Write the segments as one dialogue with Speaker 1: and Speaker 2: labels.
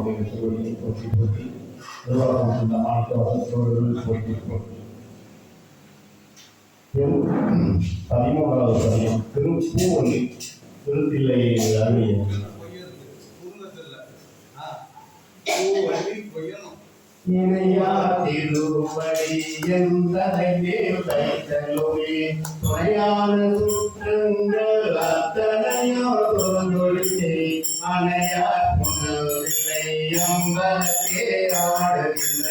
Speaker 1: அப்படின்னு சொல்லி போட்டி போட்டி நிர்வாகம் இந்த ஆட்கள் போட்டி போற்றி பதிமூன்றாவது பதியம் திருப்பூவலி திருத்தில்லை இணையா திருப்படி துணையான சுற்றங்கள் அத்தனையோ தொழிலே அணையா புனவில்லை அம்பலத்தே ஆடுகின்ற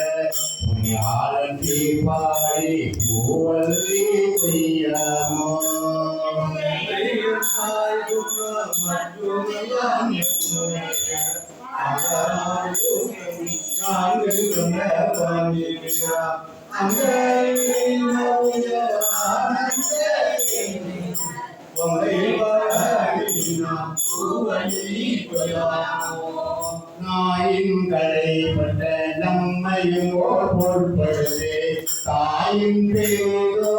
Speaker 1: புனியாளன் பாடி பூவல்லி செய்யாமோ நாயின் கடைப்பட்ட நம்மையும் ஓர் பொருட்படுது தாயின் பெருதோ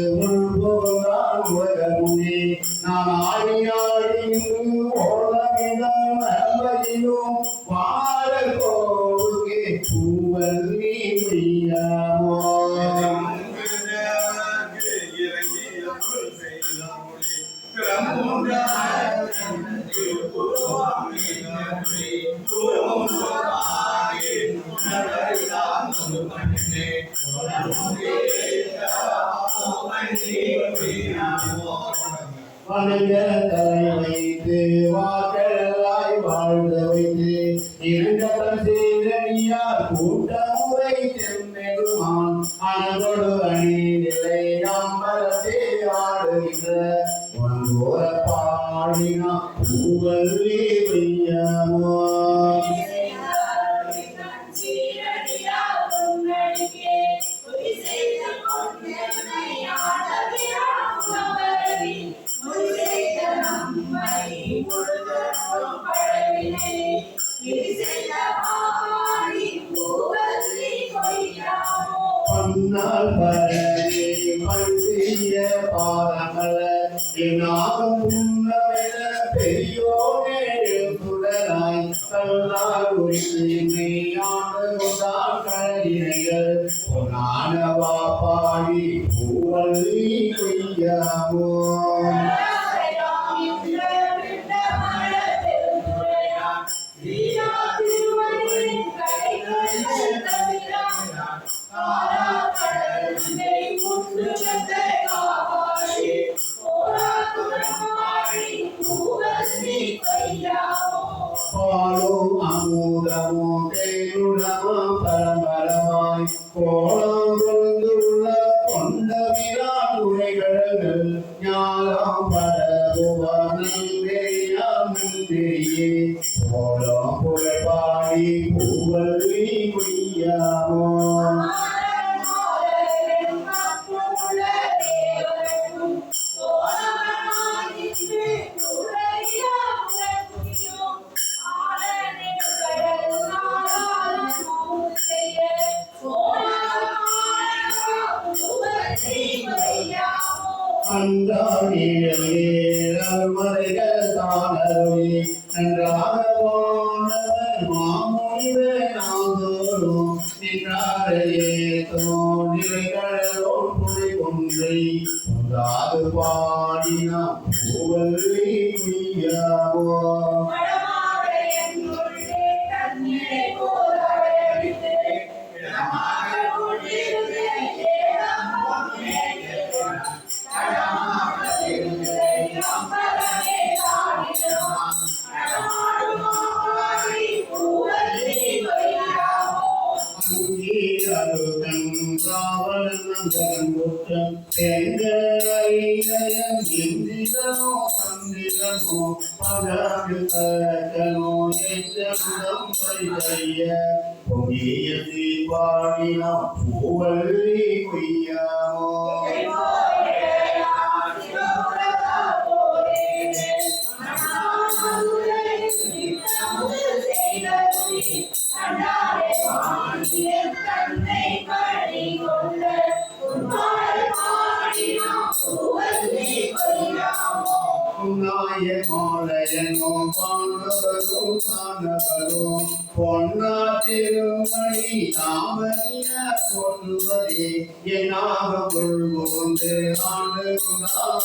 Speaker 1: வைத்து வாக்களாய் வாழ்ந்த வைத்து இருந்தவன் சீரணியார் கூட்டமுறை செம்மெருமான் அனதொடு அணி பாடினா பூவல்லி பெய்யாமோ பொன்னானவா பாடி பூவல்லி கொய்யாமோ? పాలు అమూలము తేనుడమ పరమరమాయ్ కో அந்தாடியல்மறைகள் தானருளி. வைதைய பொங்கியதி பாடினா பூவல்லி பொய்யாமோ. திருமணி தாமரிய கொள்வரே எனாக கொள்வோந்து ஆண்டுகுணாமியாம்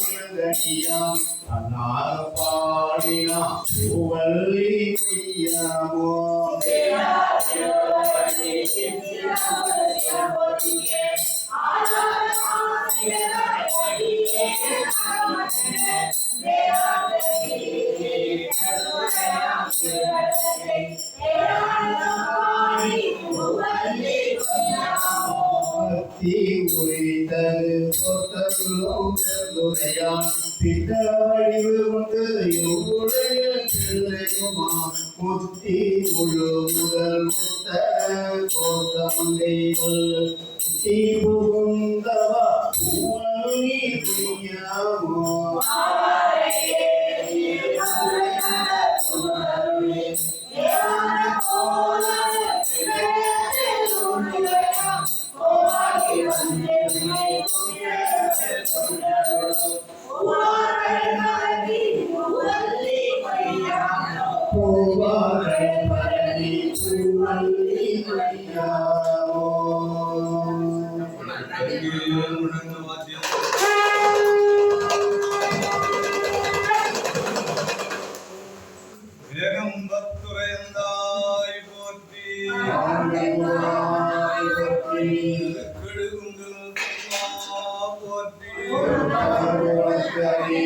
Speaker 1: அன்னாக பாடினா பூவல்லி உரித்தது பொத்தருளும் துறையான் பித்த வடிவு கொண்டு யோடைய பிள்ளையுமா முத்தி முழு Thank you.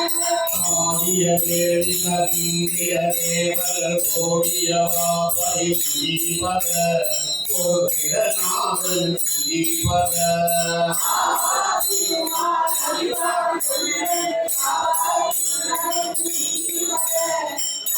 Speaker 1: ஆதிய தேவி கந்திய தேவர கோடியவா பரிதீபர கோகிரநாதன் தீபர நீலவனங்கிலோகிய தீரதி தீபர கலக்கு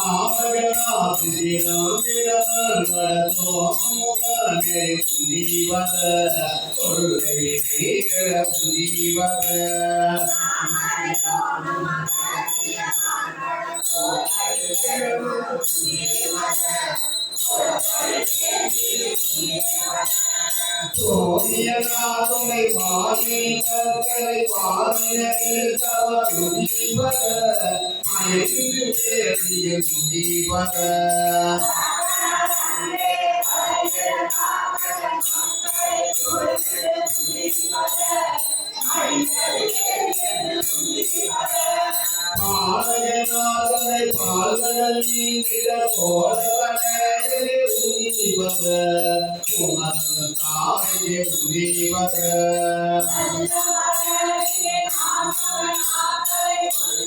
Speaker 2: பால்கடல் நீங்கிட சோழவனே உதிவர உணர்ந்த தாயே உதிவர ஏழையுறுதி மணியெடுத்தாக ஏகமே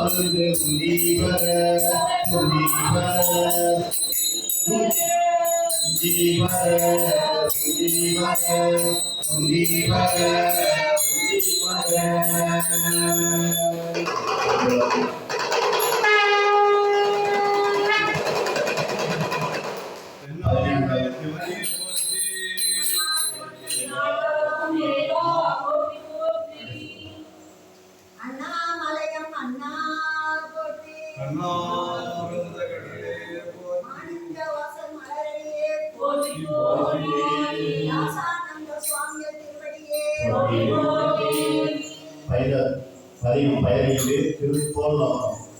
Speaker 2: உதிவர உதிவர உதிவர உதிவர உதிவர உதிவர
Speaker 3: அண்ணாமலையம்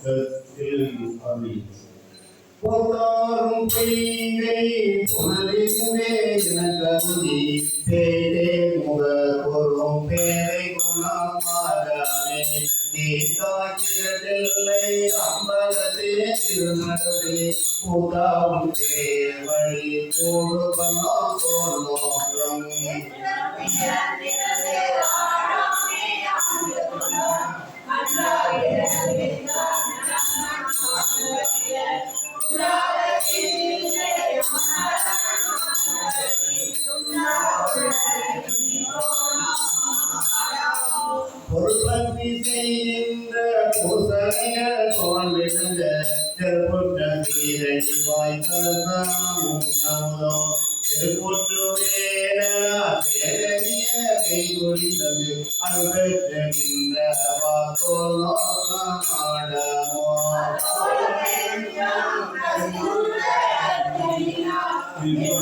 Speaker 1: திருப்போலம் திரு அருளி
Speaker 2: போதாரும் பொய்கை புனலிசுவே எனக்கருதி பேரே முக பொறும் பேரை குணமாகாமே நீதாகிரதில்லை அம்பலத்தே திருநடுவே புதாவும் தேவழி போடுவனோ தோன்றும் Amém.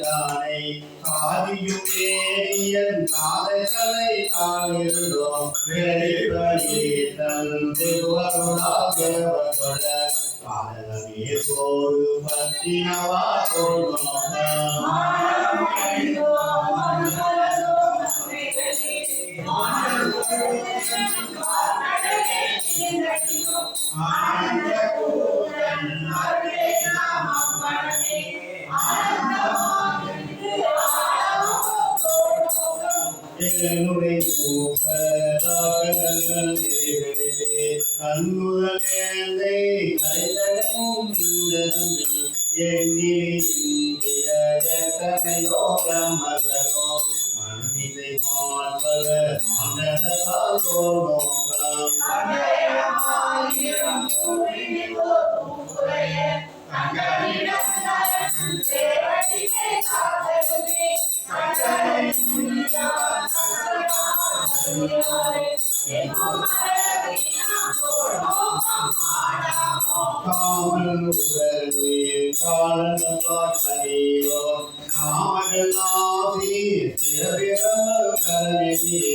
Speaker 2: கவாயி ஆதியுமேரியன் காதலை தாழ்ந்தோம் வெளிப்படித்தன் திருவருளாகவர்கள பாடலமே போடு பத்தினவா என்னுடைய கண்ணுதலே கலைதலும் எண்ணியோகம் மகளோ மண்ணிலை மாற்பல மண்டலத்தால் தோணோகம்
Speaker 3: Thank you.
Speaker 2: காமன் உடலுயிர் காலனோ நாமகலாசி சிறபிறமல் கரணியே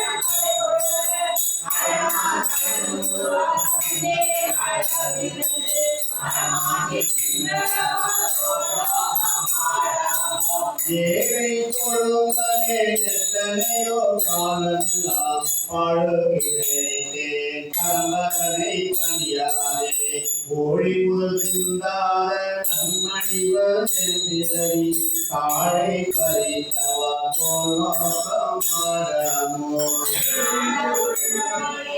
Speaker 2: Lord.